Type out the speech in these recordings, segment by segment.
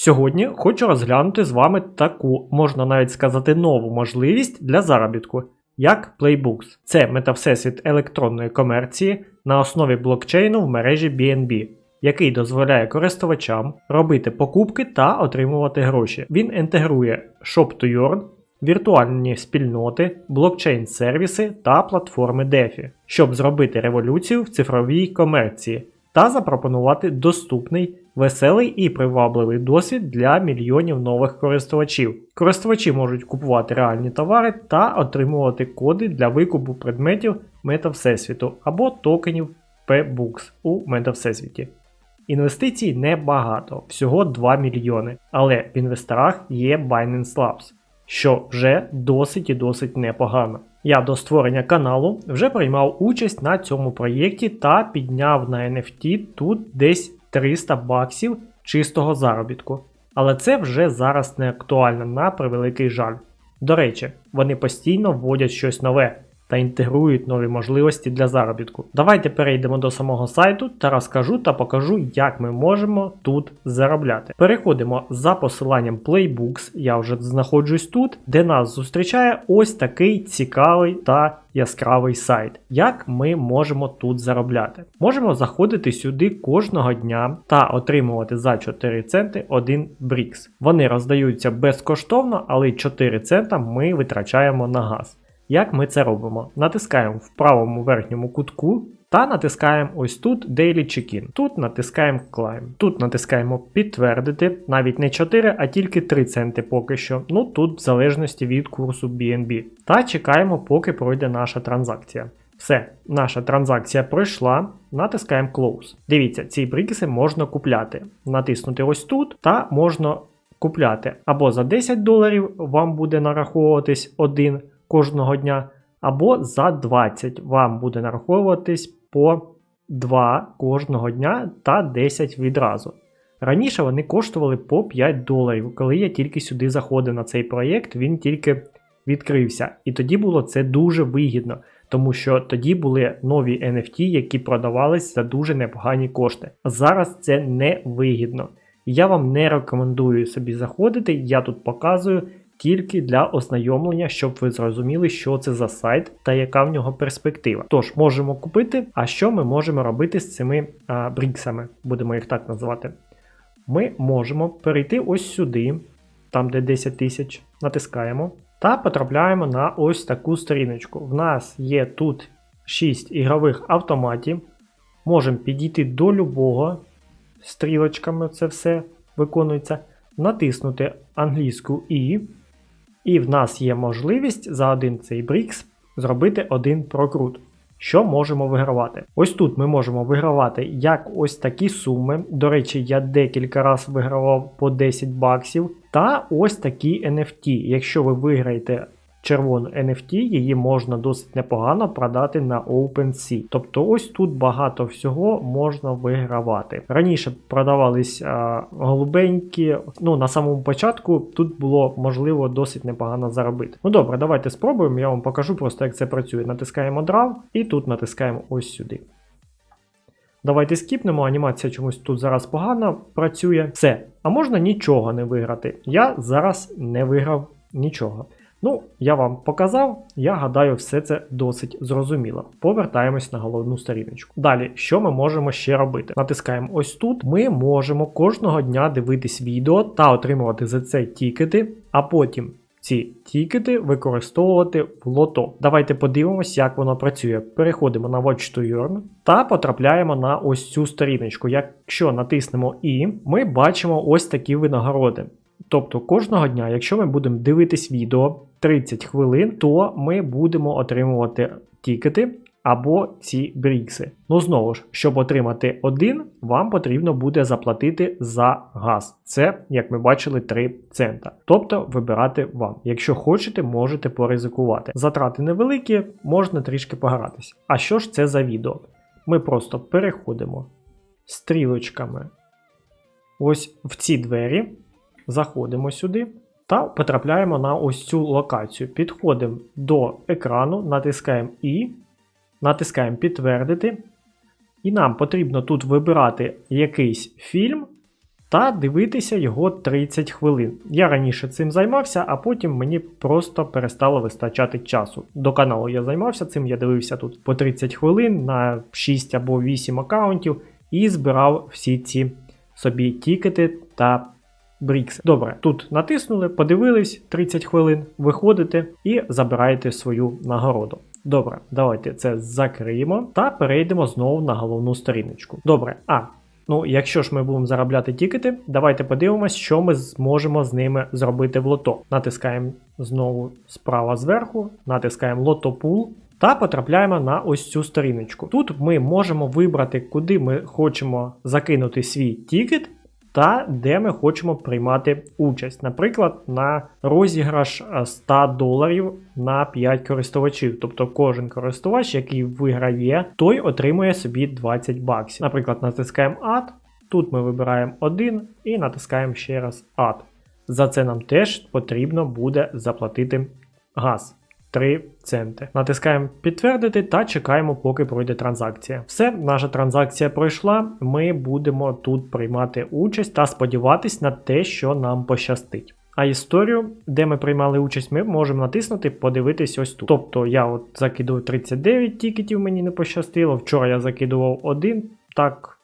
Сьогодні хочу розглянути з вами таку, можна навіть сказати, нову можливість для заробітку, як Playbooks. Це метавсесвіт електронної комерції на основі блокчейну в мережі BNB, який дозволяє користувачам робити покупки та отримувати гроші. Він інтегрує Shop2Earn, віртуальні спільноти, блокчейн-сервіси та платформи DeFi, щоб зробити революцію в цифровій комерції та запропонувати доступний, веселий і привабливий досвід для мільйонів нових користувачів. Користувачі можуть купувати реальні товари та отримувати коди для викупу предметів Мета Всесвіту або токенів P-Books у Мета Всесвіті. Інвестицій небагато, всього 2 мільйони, але в інвесторах є Binance Labs, що вже досить і досить непогано. Я до створення каналу вже приймав участь на цьому проєкті та підняв на NFT тут десь 300 баксів чистого заробітку. Але це вже зараз не актуально на превеликий жаль. До речі, вони постійно вводять щось нове та інтегрують нові можливості для заробітку. Давайте перейдемо до самого сайту та розкажу та покажу, як ми можемо тут заробляти. Переходимо за посиланням Playbooks, я вже знаходжусь тут, де нас зустрічає ось такий цікавий та яскравий сайт. Як ми можемо тут заробляти? Можемо заходити сюди кожного дня та отримувати за 4 центи 1 брікс. Вони роздаються безкоштовно, але 4 цента ми витрачаємо на газ. Як ми це робимо? Натискаємо в правому верхньому кутку та натискаємо ось тут Daily Check-in. Тут натискаємо Climb. Тут натискаємо підтвердити, навіть не 4, а тільки 3 центи поки що. Ну тут в залежності від курсу BNB. Та чекаємо, поки пройде наша транзакція. Все, наша транзакція пройшла, натискаємо Close. Дивіться, ці брикси можна купляти. Натиснути ось тут, та можна купляти або за 10 доларів вам буде нараховуватись один кожного дня, або за 20 вам буде нараховуватись по 2 кожного дня та 10 відразу. Раніше вони коштували по 5 доларів. Коли я тільки сюди заходив на цей проєкт, він тільки відкрився. І тоді було це дуже вигідно, тому що тоді були нові NFT, які продавались за дуже непогані кошти. Зараз це не вигідно. Я вам не рекомендую собі заходити, я тут показую тільки для ознайомлення, щоб ви зрозуміли, що це за сайт та яка в нього перспектива. Тож, можемо купити, а що ми можемо робити з цими а, бріксами, будемо їх так називати. Ми можемо перейти ось сюди, там де 10 тисяч, натискаємо, та потрапляємо на ось таку сторіночку. В нас є тут 6 ігрових автоматів. Можемо підійти до любого стрілочками, це все виконується, натиснути англійську І. І в нас є можливість за один цей брікс зробити один прокрут. Що можемо вигравати? Ось тут ми можемо вигравати як ось такі суми. До речі, я декілька разів вигравав по 10 баксів. Та ось такі NFT. Якщо ви виграєте червону NFT, її можна досить непогано продати на OpenSea. Тобто ось тут багато всього можна вигравати. Раніше продавались а, голубенькі, ну на самому початку тут було можливо досить непогано заробити. Ну добре, давайте спробуємо, я вам покажу просто, як це працює. Натискаємо Draw і тут натискаємо ось сюди. Давайте скіпнемо, анімація чомусь тут зараз погано працює. Все, а можна нічого не виграти. Я зараз не виграв нічого. Ну, я вам показав, я гадаю, все це досить зрозуміло. Повертаємось на головну сторіночку. Далі, що ми можемо ще робити? Натискаємо ось тут. Ми можемо кожного дня дивитись відео та отримувати за це тікети, а потім ці тікети використовувати в лото. Давайте подивимось, як воно працює. Переходимо на Watch to Earn та потрапляємо на ось цю сторіночку. Якщо натиснемо І, ми бачимо ось такі винагороди. Тобто кожного дня, якщо ми будемо дивитись відео 30 хвилин, то ми будемо отримувати тікети або ці брікси. Ну знову ж, щоб отримати один, вам потрібно буде заплатити за газ. Це, як ми бачили, 3 цента. Тобто вибирати вам. Якщо хочете, можете поризикувати. Затрати невеликі, можна трішки погратися. А що ж це за відео? Ми просто переходимо стрілочками ось в ці двері, заходимо сюди. Та потрапляємо на ось цю локацію. Підходимо до екрану, натискаємо І, натискаємо підтвердити. І нам потрібно тут вибирати якийсь фільм та дивитися його 30 хвилин. Я раніше цим займався, а потім мені просто перестало вистачати часу. До каналу я займався цим, я дивився тут по 30 хвилин на 6 або 8 аккаунтів і збирав всі ці собі тікети та Брікс. Добре, тут натиснули, подивились 30 хвилин, виходите і забираєте свою нагороду. Добре, давайте це закриємо та перейдемо знову на головну сторіночку. Добре, а. Ну, якщо ж ми будемо заробляти тікети, давайте подивимось, що ми зможемо з ними зробити в лото. Натискаємо знову справа зверху, натискаємо лото пул та потрапляємо на ось цю сторіночку. Тут ми можемо вибрати, куди ми хочемо закинути свій тікет та де ми хочемо приймати участь. Наприклад, на розіграш 100 доларів на 5 користувачів. Тобто кожен користувач, який виграє, той отримує собі 20 баксів. Наприклад, натискаємо Add, тут ми вибираємо один і натискаємо ще раз Add. За це нам теж потрібно буде заплатити газ. 3 центи. Натискаємо підтвердити та чекаємо, поки пройде транзакція. Все, наша транзакція пройшла. Ми будемо тут приймати участь та сподіватись на те, що нам пощастить. А історію, де ми приймали участь, ми можемо натиснути, подивитись ось тут. Тобто я от закидував 39 тікетів, мені не пощастило. Вчора я закидував один. Так,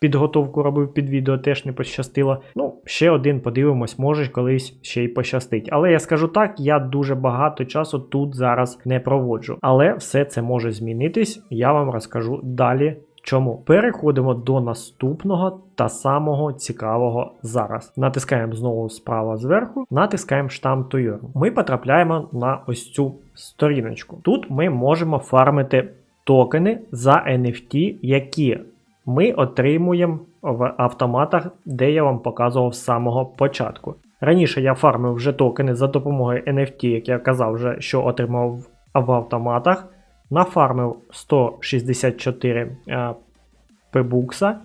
підготовку робив під відео, теж не пощастило. Ну, ще один подивимось, може колись ще й пощастить. Але я скажу так, я дуже багато часу тут зараз не проводжу. Але все це може змінитись, я вам розкажу далі. Чому? Переходимо до наступного та самого цікавого зараз. Натискаємо знову справа зверху, натискаємо штамп to. Ми потрапляємо на ось цю сторіночку. Тут ми можемо фармити токени за NFT, які ми отримуємо в автоматах, де я вам показував з самого початку. Раніше я фармив вже токени за допомогою NFT, як я казав, вже, що отримав в автоматах. Нафармив 164 е, пебукса.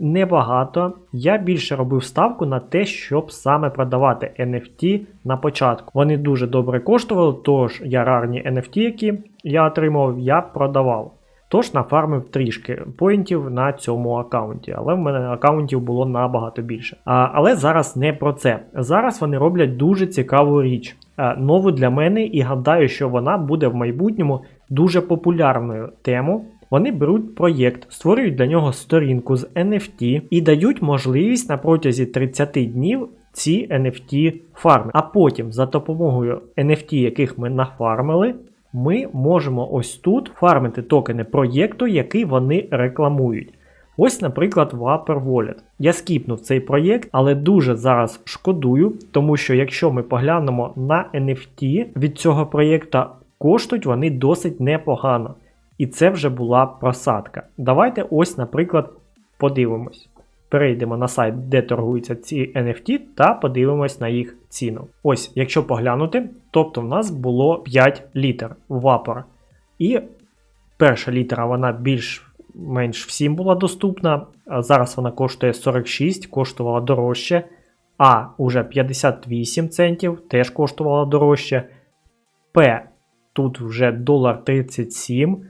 Небагато. Я більше робив ставку на те, щоб саме продавати NFT на початку. Вони дуже добре коштували, тож я рарні NFT, які я отримав, я продавав. Тож нафармив трішки поінтів на цьому аккаунті, але в мене аккаунтів було набагато більше. А, Але зараз не про це. Зараз вони роблять дуже цікаву річ, а, нову для мене, і гадаю, що вона буде в майбутньому дуже популярною тему. Вони беруть проєкт, створюють для нього сторінку з NFT і дають можливість на протязі 30 днів ці NFT фарми. А потім за допомогою NFT, яких ми нафармили, ми можемо ось тут фармити токени проєкту, який вони рекламують. Ось, наприклад, Vapor Wallet. Я скіпнув цей проєкт, але дуже зараз шкодую, тому що якщо ми поглянемо на NFT від цього проєкту, коштують вони досить непогано. І це вже була просадка. Давайте ось, наприклад, подивимось. Перейдемо на сайт, де торгуються ці NFT, та подивимось на їх ціну. Ось, якщо поглянути, тобто в нас було 5 літер вапор. І перша літера вона більш-менш всім була доступна. Зараз вона коштує 46, коштувала дорожче. А уже 58 центів, теж коштувала дорожче. П тут вже долар 37.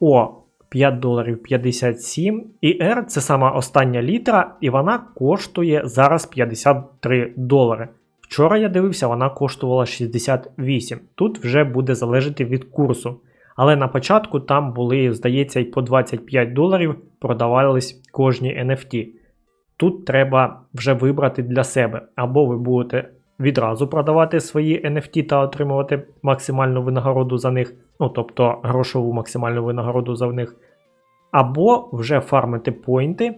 О 5 доларів 57. І R це сама остання літра, і вона коштує зараз 53 долари. Вчора я дивився, вона коштувала 68. Тут вже буде залежати від курсу. Але на початку там були, здається, і по 25 доларів продавались кожні NFT. Тут треба вже вибрати для себе, або ви будете відразу продавати свої NFT та отримувати максимальну винагороду за них, ну тобто грошову максимальну винагороду за них, або вже фармити поінти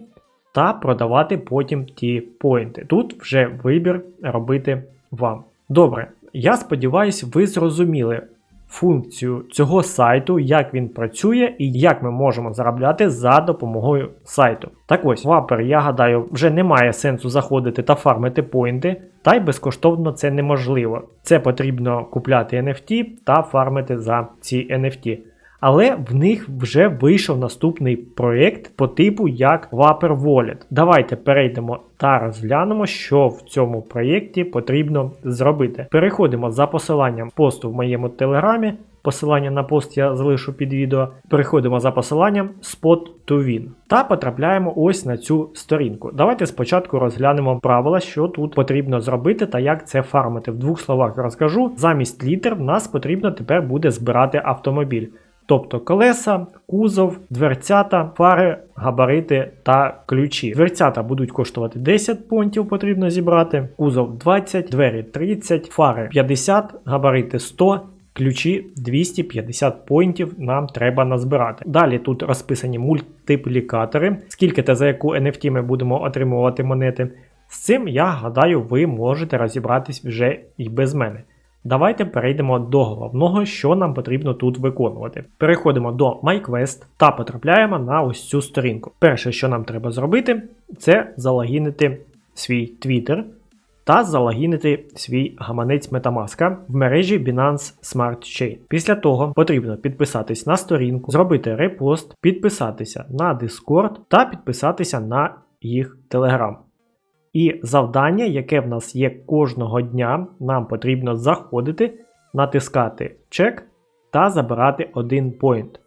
та продавати потім ті поінти. Тут вже вибір робити вам. Добре, я сподіваюся, ви зрозуміли, функцію цього сайту, як він працює і як ми можемо заробляти за допомогою сайту. Так ось, Вапер, я гадаю, вже немає сенсу заходити та фармити поінти, та й безкоштовно це неможливо. Це потрібно купляти NFT та фармити за ці NFT. Але в них вже вийшов наступний проєкт по типу як Vapor Wallet. Давайте перейдемо та розглянемо, що в цьому проєкті потрібно зробити. Переходимо за посиланням посту в моєму телеграмі. Посилання на пост я залишу під відео. Переходимо за посиланням Spot to Win та потрапляємо ось на цю сторінку. Давайте спочатку розглянемо правила, що тут потрібно зробити та як це фармити. В двох словах розкажу. Замість літер в нас потрібно тепер буде збирати автомобіль. Тобто колеса, кузов, дверцята, фари, габарити та ключі. Дверцята будуть коштувати 10 понтів, потрібно зібрати, кузов 20, двері 30, фари 50, габарити 100. Ключі 250 поінтів нам треба назбирати. Далі тут розписані мультиплікатори, скільки та за яку NFT ми будемо отримувати монети. З цим, я гадаю, ви можете розібратись вже і без мене. Давайте перейдемо до головного, що нам потрібно тут виконувати. Переходимо до MyQuest та потрапляємо на ось цю сторінку. Перше, що нам треба зробити, це залогінити свій Twitter та залогінити свій гаманець Metamask в мережі Binance Smart Chain. Після того потрібно підписатись на сторінку, зробити репост, підписатися на Discord та підписатися на їх Telegram. І завдання, яке в нас є кожного дня, нам потрібно заходити, натискати чек та забирати один поінт.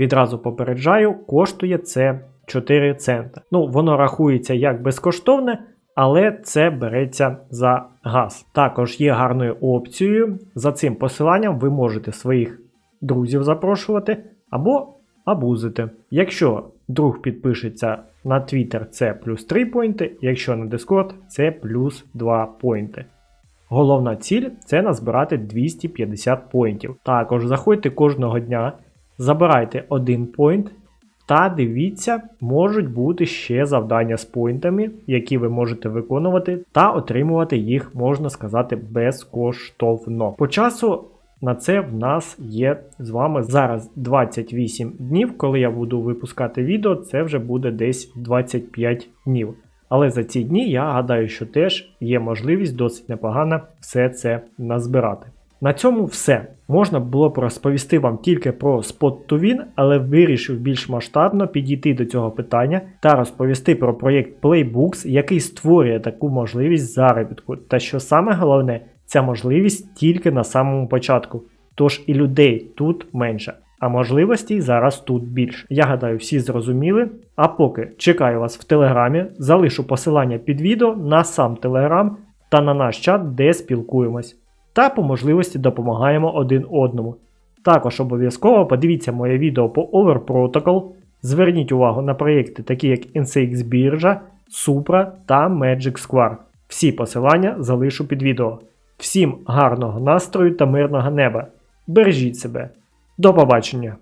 Відразу попереджаю, коштує це 4 цента. Ну, воно рахується як безкоштовне, але це береться за газ. Також є гарною опцією. За цим посиланням ви можете своїх друзів запрошувати або абузити. Якщо друг підпишеться на Twitter, це плюс 3 поінти, якщо на Discord, це плюс 2 поінти. Головна ціль це назбирати 250 поінтів. Також заходьте кожного дня, забирайте один поінт. Та дивіться, можуть бути ще завдання з поінтами, які ви можете виконувати, та отримувати їх, можна сказати, безкоштовно. По часу на це в нас є з вами зараз 28 днів. Коли я буду випускати відео, це вже буде десь 25 днів. Але за ці дні я гадаю, що теж є можливість досить непогано все це назбирати. На цьому все. Можна було б розповісти вам тільки про Spot to Win, але вирішив більш масштабно підійти до цього питання та розповісти про проєкт Playbooks, який створює таку можливість заробітку. Та що саме головне, ця можливість тільки на самому початку. Тож і людей тут менше, а можливостей зараз тут більше. Я гадаю, всі зрозуміли. А поки чекаю вас в телеграмі, залишу посилання під відео на сам телеграм та на наш чат, де спілкуємось. Та по можливості допомагаємо один одному. Також обов'язково подивіться моє відео по Over Protocol. Зверніть увагу на проєкти, такі як NCX біржа, Supra та Magic Square. Всі посилання залишу під відео. Всім гарного настрою та мирного неба. Бережіть себе. До побачення!